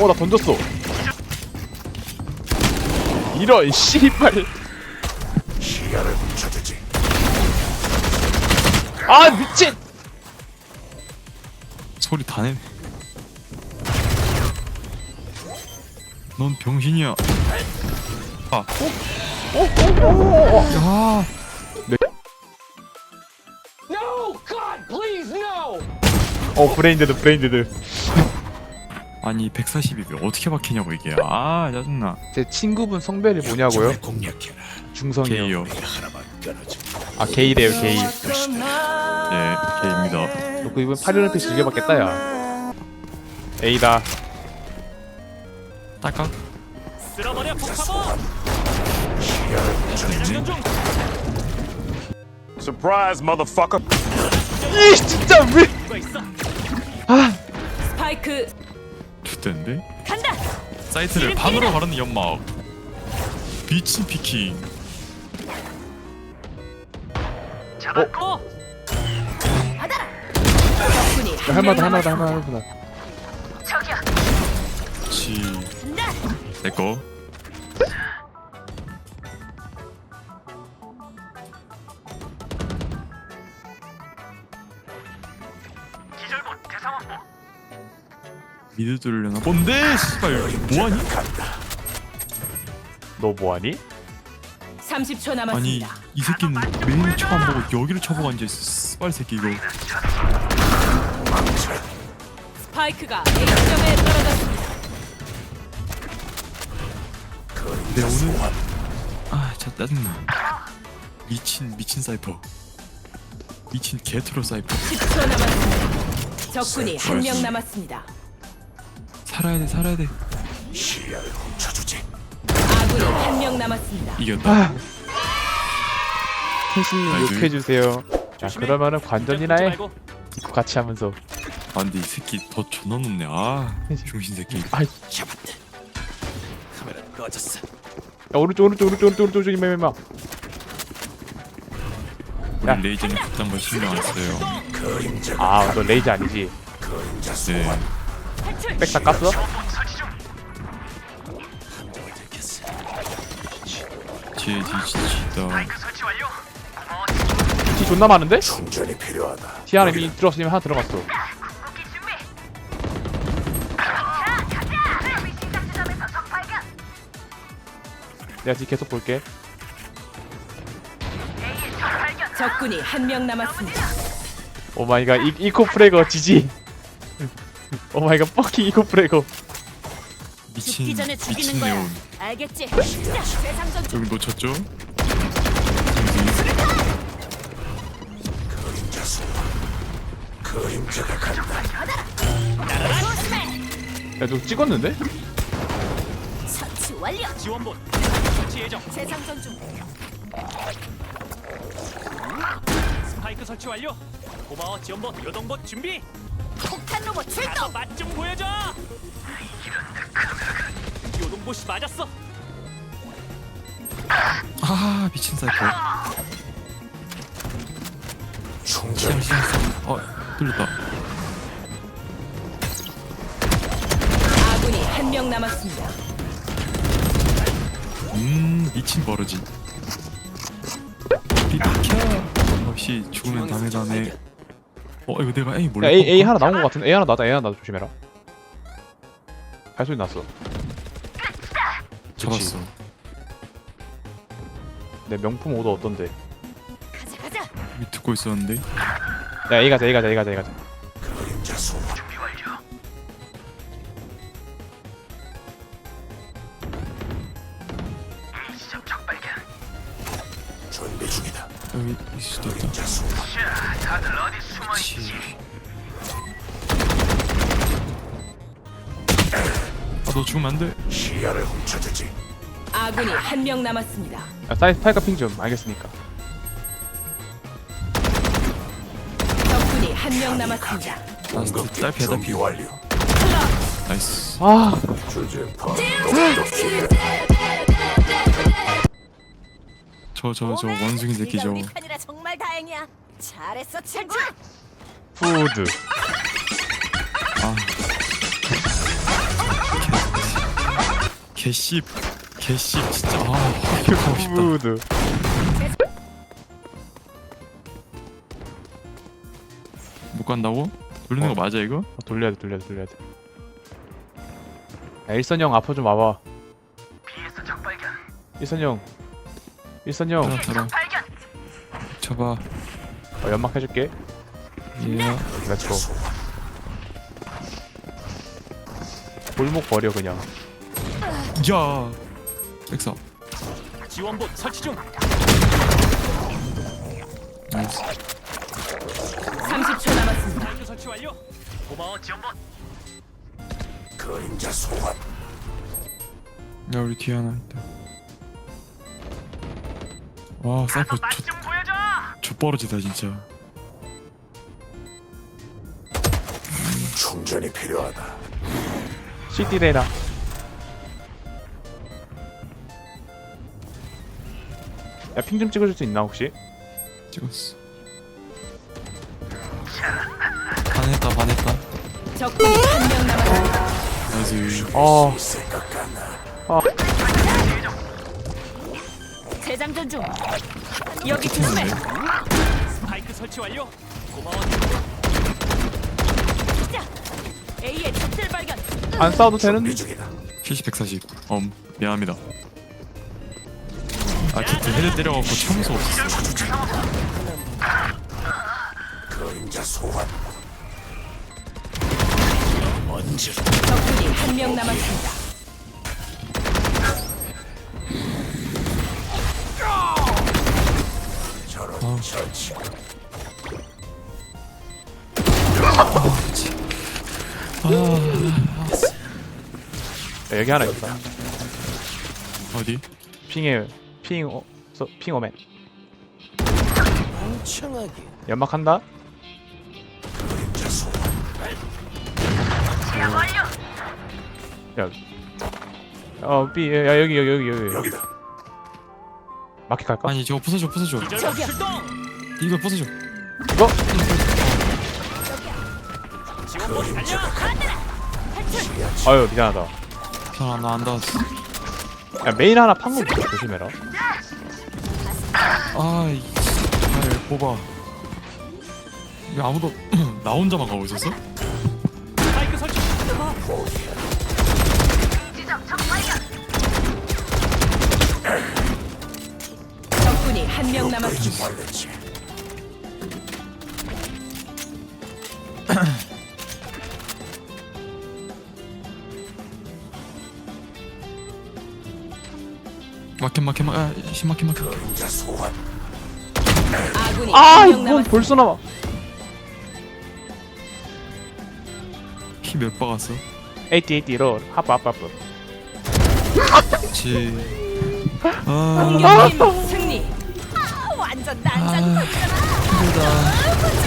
어, 나 던졌어. 이런, 씨발. 시야를 훔쳐주지. 아, 미친! 소리 다 내네 넌 병신이야 아 어, 어, 어, 어, 어. 야 No! God, please, no! 어, 브레인데드, 브레인데드. 아니 140이 어떻게 박히냐고 이게 아 짜증나 제 친구분 성별이 뭐냐고요? 중성이요. 게이요. 아, 게이래요, 게이. 예 게입니다 너 그 이번 8일올림픽 즐겨봤겠다, 야. A다. 쓸어버려, 중! Surprise, motherfucker. 이, 진짜, 왜. 있어? 스파이크 좋대는데? 간다. 사이트를 반으로 가르는 연막 비친 피킹 잡았고! 적군이 야, 할만하다, 할만하다, 할만하다. 그치 간다. 내꺼 미드 뚫려나 뭔데 씨발 뭐하니? 너 뭐하니? 30초 아니 남았습니다. 이 새끼는 메인을 쳐안 보고 여기를 쳐보고 앉아있어 씨발 새끼 이거 스파이크가 A점에 떨어졌습니다. 내 오늘 아 진짜 짜증나 미친 미친 사이퍼 미친 개트로 사이퍼 10초 남았습니다. 적군이 한 명 남았습니다. 살아야 돼 살아야 돼 시야를 훔쳐주지. 아군이 한 명 남았습니다. 이겼다 아. 캐시님 아이고. 욕해주세요. 자, 그러면은 관전이나 해. 이거 같이 하면서. 아 근데 이 새끼 더 존나 높네 아 중신 새끼 아이, 잡았다. 카메라 꺼졌어. 야, 오른쪽, 오른쪽, 오른쪽, 오른쪽, 오른쪽, 이마, 이마. 우리 야. 레이저는 그딴 걸 신경 안 써요 그림자가 아, 너 레이저 아니지? 그림자 네 소환. 백 다 깠어? 지혜 지지다 티 존나 많은데? 충전이 필요하다. 티 하나 이미 들어갔으면 하나 들어갔어. 내가 뒤 계속 볼게. 적군이 한 명 남았습니다. 오마이갓, 이, 이코 프레거 지지. 오 마이 갓, 퍼킹 이코 프레거. 미친 죽기 전에 죽이는 미친 거야. 네온 알겠지? 시작. 재상전 중. 여기 놓쳤죠? 그림자가 간다. 야, 너 찍었는데? 처치 완료. 지원본. 설치 예정. 재상전 중. 스파이크 설치 완료. 고마워, 지원본. 요동본 준비. 폭탄 로봇 가서 출동. 맛좀 보여줘. 요동봇이 맞았어. 아 미친 충전. 시장 시장 시장 어 뚫렸다 아군이 한 명 남았습니다. 음 미친 버러지 비켜 역시 죽으면 다음에 다음에 어 이거 내가 A 야, 몰래 A, A 하나 나온 것 같은데? A 하나 나다, A 하나 나다. 조심해라. 발소리 났어. 잡았어 내 명품 오더 어떤데? 가자 가자. 이미 듣고 있었는데 야, A 가자, A 가자, A 가자, A 가자. 여기 있을 수도 있다. 그치 아너 죽으면 안 돼 시야를 훔쳐주지. 아군이 한 명 남았습니다. 야, 사이즈 파이카 핑 좀, 알겠으니까. 적군이 한 명 남았습니다. 준비 딸피 완료. 나이스 아, 주제파. 저 저 저 원숭이 새끼 저 우리 편이라 정말 다행이야. 잘했어 친구. 푸드. 아. 개씹 개씹 진짜 아 하고 싶다 푸드 못 간다고? 돌리는 어. 거 맞아 이거? 어, 돌려야 돼 돌려야 돼 돌려야 돼 야, 일선 형 앞으로 좀 와봐 일선 형 일선 형. 따라 따라. 쳐봐. 어, 연막 해줄게. 예. 렛츠고 골목 버려 그냥. 야! 백사. 지원봇 설치 중. 나이스. 30초 남았습니다. 스파이크 설치 완료. 고마워 지원봇. 그림자 소환. 야 우리 뒤에 하나 있다 와 사이퍼 저, 좀 보여줘. 족버러지다 진짜 충전이 필요하다. CD 레나 야핑 좀 찍어줄 수 있나 혹시? 찍었어 반했다 반했다 적군이 한 명 남았습니다. 나이스 어 생각 같나? 재장전 중. 여기 조심해. 스파이크 설치 완료. 고마워. A의 적들 발견. 안 싸워도 되는 준비 중이다. 70 140 엄 미안합니다 아 키트 헤드 때려갖고 수 없었어 그림자 소환. 먼저 적군이 한 명 남았습니다. 야, 여기 하나 있다 어디? 핑에 핑 어, 서, 핑 오맨 연막한다 그림자 소환. 야 어, B, 야, 여기, 여기, 여기, 여기. 여기다. 마켓 갈까? 아니 저거 부숴줘 부숴줘 출동. 이거 부숴줘 이거? 아유, 미안하다. 괜찮아 나안 닿았어 야, 메인 하나 판거 조심해라. 아이 잘 뽑아 왜 아무도 나 혼자만 가고 있었어? 스파이크 설치. 한명 남았습니다. 마켓 마켓 마 아, 마켓 그림자 소환. 아군이 아, 한명 이건 남았습니다. 벌써 나와. 피몇 박았어? 에이티, 에이티로 하프, 하프, 하프. 그치 아 공격팀. 아, 완전 난장 힘들다